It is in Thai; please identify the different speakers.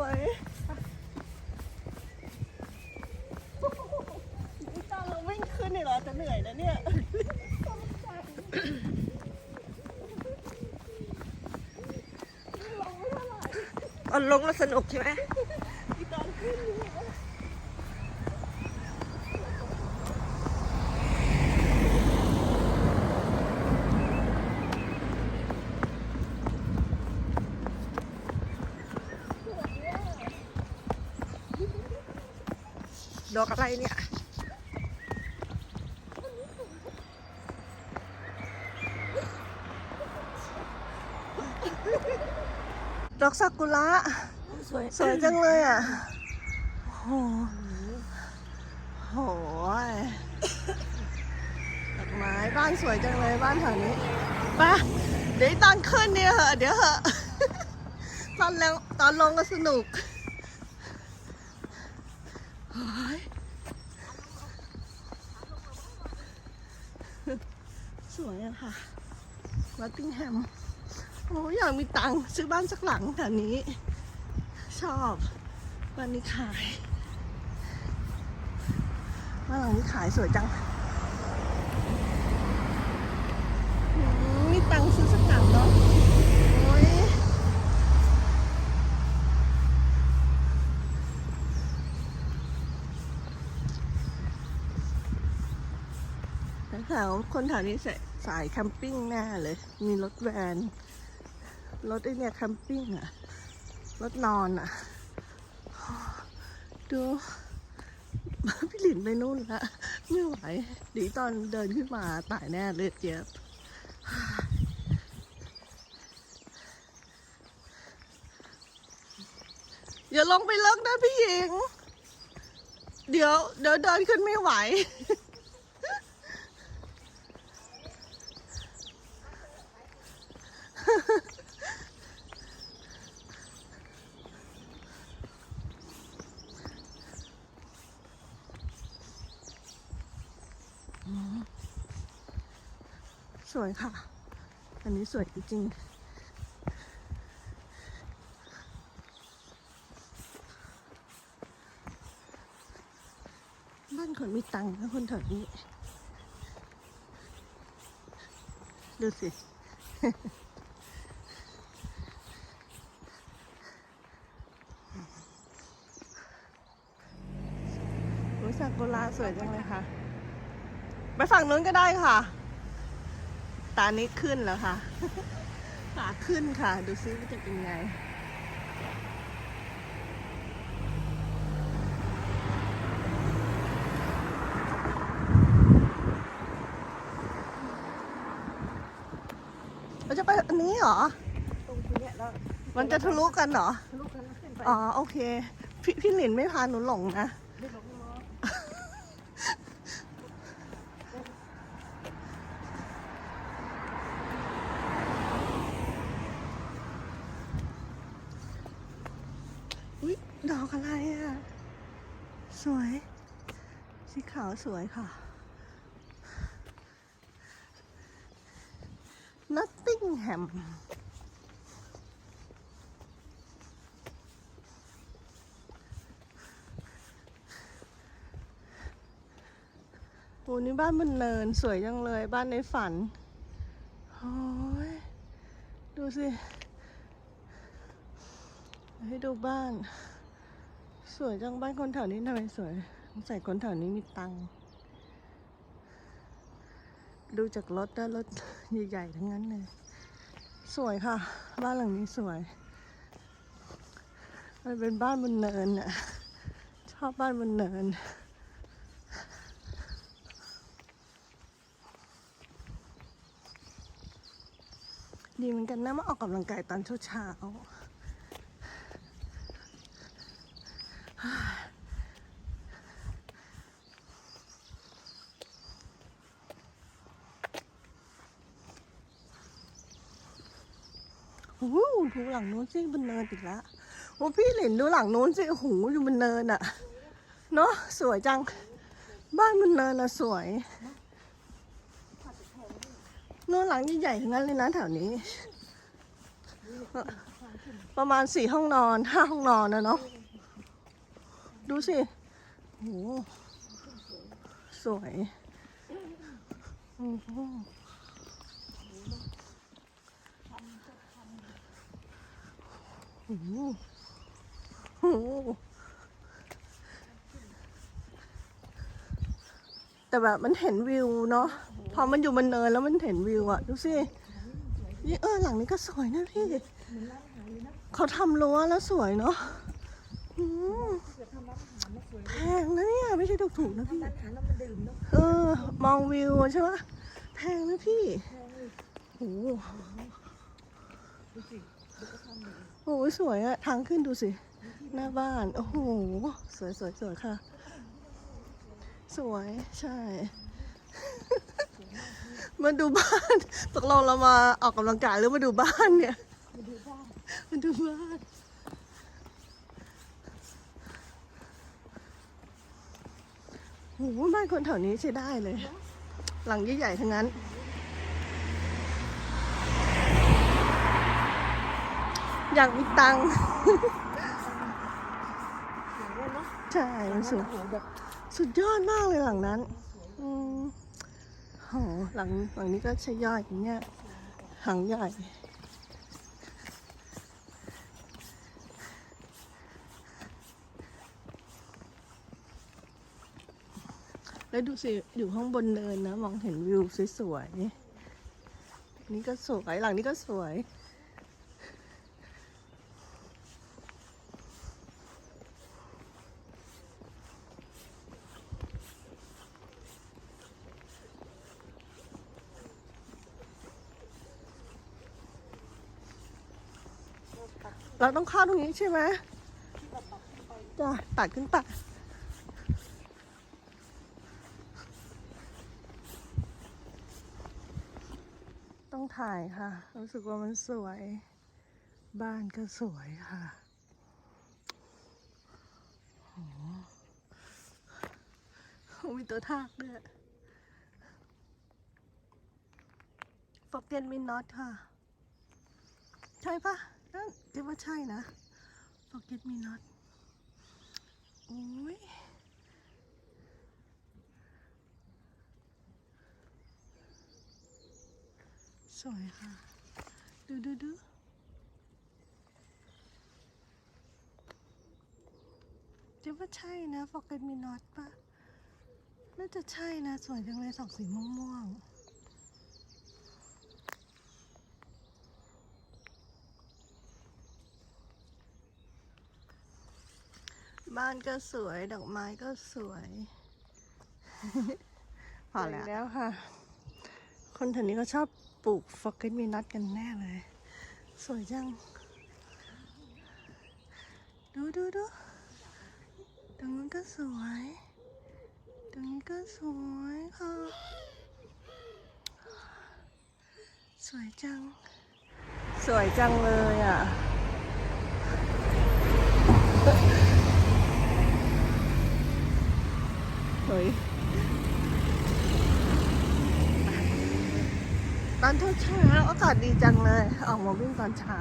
Speaker 1: วยนี่ตอนเราวิ่งขึ้นนี่เราจะเหนื่อยนะเนี่ย
Speaker 2: ตอนลงแล้วสนุกใช่ไหม
Speaker 1: อีตอนขึ้นนี่
Speaker 2: ดอกอะไรเนี่ยดอกซากุระ
Speaker 1: สวย
Speaker 2: สวยจังเลยอะโหโหยดอกไม้บ้านสวยจังเลยบ้านแถวนี้ไปะเดี๋ยวตอนขึ้นเนี่ยเหอะเดี๋ยวเหอะตอนลงตอนลงก็สนุกโอ้ยส วยอะค่ะวัตติงแฮมโอ้ยอยากมีตังค์ซื้อบ้านสักหลังแถวนี้ ชอบบ้านนี้ขายบ้านหลังนี้ขายสวยจังอืมมีตังค์ซื้อสักหลังเนาะโอ้ยแถวคนแถวนี้ใส่ สายแคมปิ้งแน่เลย มีรถแวนรถไอเนี่ยแคมปิ้งอะรถนอนอะดูพี่หลินไปนู่นละไม่ไหวดีตอนเดินขึ้นมาตายแน่เลยเจี๊ยบอย่าลงไปเลิกนะพี่หญิง เดี๋ยวเดี๋ยวเดินขึ้นไม่ไหว วยค่ะ อันนี้สวยจริงๆบ้านคนมีตังค์นะคนแถวนี้ ดูสิ โอ้ยซากุระสวยจังเลยค่ะ ไปฝั่งนู้นก็ได้ค่ะ ตานี้ขึ้นแล้วค่ะ ขาขึ้นค่ะ ดูซิว่าจะเป็นไง เราจะไปอันนี้เหรอ
Speaker 1: ตรงที่เนี่ยแล้ว
Speaker 2: มันจะทะลุกันเหรอ
Speaker 1: ทะลุกันแล้วขึ้นไป
Speaker 2: อ๋อ โอเค พี่พี่หลินไม่พาหนูหลงนะ
Speaker 1: ไม่หลงล้อ
Speaker 2: อุ๊ย ดอกอะไรอะ ส วย สีขาวสวยค่ะ Nottingham โอ้นี่บ้านบนเนินสวยจังเลยบ้านในฝัน โอ้ย ดูสิ ให้ดูบ้าน สวยจังบ้านคนแถวนี้ทำไมสวยสงสัยคนแถวนี้มีตังค์ดูจากรถนะรถใหญ่ๆทั้งนั้นเลย สวยค่ะ บ้านหลังนี้สวย มันเป็นบ้านบนเนินน่ะชอบบ้านบนเนิน ดีเหมือนกันนะมาออกกำลังกายตอนเช้าๆ หดูหลังโน้นสิบนเนินอีกแล้วโอ้พี่หลินดูหลังโน้นสิโอ้โหอยู่บนเนินอะเนาะสวยจัง บ้านบนเนินอะสวยโน่นหลังใหญ่ๆทั้งนั้นเลยนะแถวนี้ปประมาณสี่ห้องนอนห้าห้องนอนนะเนาะดูสิโหสวยโอ้ โอ้โหโอ้โหแต่แบบมันเห็นวิวเนาะพอมันอยู่บนเนินแล้วมันเห็นวิวอะดูสินี่เออหลังนี้ก็สวยนะพี่เขาทำรั้วแล้วสวยเนาะอืมแพงนะเนี่ยไม่ใช่ถูกๆนะพี่
Speaker 1: เอ
Speaker 2: อ มองวิวใช่ปะแพงนะพี่โอ้โห อ้สวยอะทางขึ้นดูสิ หน้าบ้าน โอ้โห สวยสวยสวยค่ะ สวยใช่ มาดูบ้านตกลงเรามาออกกำลังกายหรือมาดูบ้านเนี่ย
Speaker 1: มาดูบ้าน
Speaker 2: มาดูบ้านโหบ้านคนแถวนี้ใช้ได้เลย หลังใหญ่ๆทั้งนั้น อยากมีตังค์
Speaker 1: สวยเลยเนาะ
Speaker 2: ใช่มันสุด
Speaker 1: โอ้โหแบบ
Speaker 2: สุดยอดมากเลยหลังนั้นอืมโหหลังหลังนี้ก็ใช้ย่อยอย่างเงี้ยหางใหญ่แล้วดูสิ อยู่ข้างบนเนินนะ มองเห็นวิวสวยๆนี่ก็สวย หลังนี้ก็สวย เราต้องข้าตรงนี้ใช่ไหมจ้ะตัดขึ้นไปต้องถ่ายค่ะ รู้สึกว่ามันสวย บ้านก็สวยค่ะโอ้โหมีตัวทากด้วย Forget me not ค่ะ ใช่ปะ นั่นคิดว่าใช่นะ Forget me not โอ้ยสวยค่ะ ดูดูดูคิดว่าใช่นะ Forget me not ปะน่าจะใช่นะ สวยจังเลยสองสีม่วงๆ บ้านก็สวย ดอกไม้ก็สวย พอแล้วแล้วค่ะ คนแถวนี้เขาชอบปลูกฟอกเกตมีนัทกันแน่เลย สวยจัง ดูดูดูตรงนู้นก็สวย ตรงนี้ก็สวยค่ะ สวยจัง สวยจังเลยอะ เฮ้ยต อนเช้าเช้าๆอากาศดีจังเลย ออกมาวิ่งตอนเช้า